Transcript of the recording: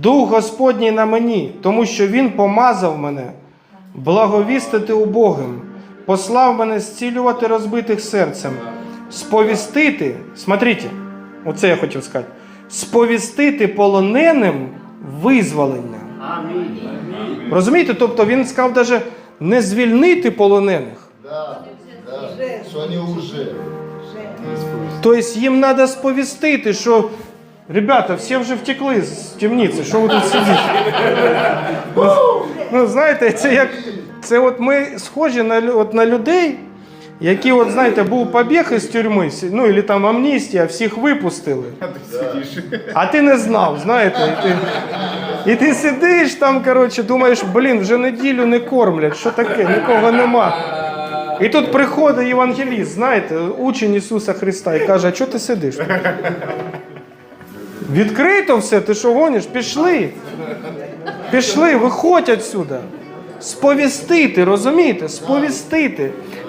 Дух Господній на мені, тому що Він помазав мене, благовістити убогим, послав мене зцілювати розбитих серцем, сповістити, смотрите, оце я хотів сказати, сповістити полоненим визволення. Розумієте? Тобто він сказав навіть не звільнити полонених. Да, да, что они уже. Тобто їм треба сповістити, що ребята, всі вже втекли з темниці, що ви тут сидите? Ну, знаєте, це як це от ми схожі на, от на людей, які, от, знаєте, був побіг із тюрми, ну, або там амністія, всіх випустили. А ти не знав, знаєте, і ти, і ти сидиш там, коротше, думаєш, блін, вже неділю не кормлять, що таке, нікого нема. І тут приходить євангеліст, знаєте, учень Ісуса Христа і каже, а чого ти сидиш? Тут?» Відкрито все, ти що гониш? Пішли. Пішли, виходь отсюда. Сповістити, розумієте? Сповістити.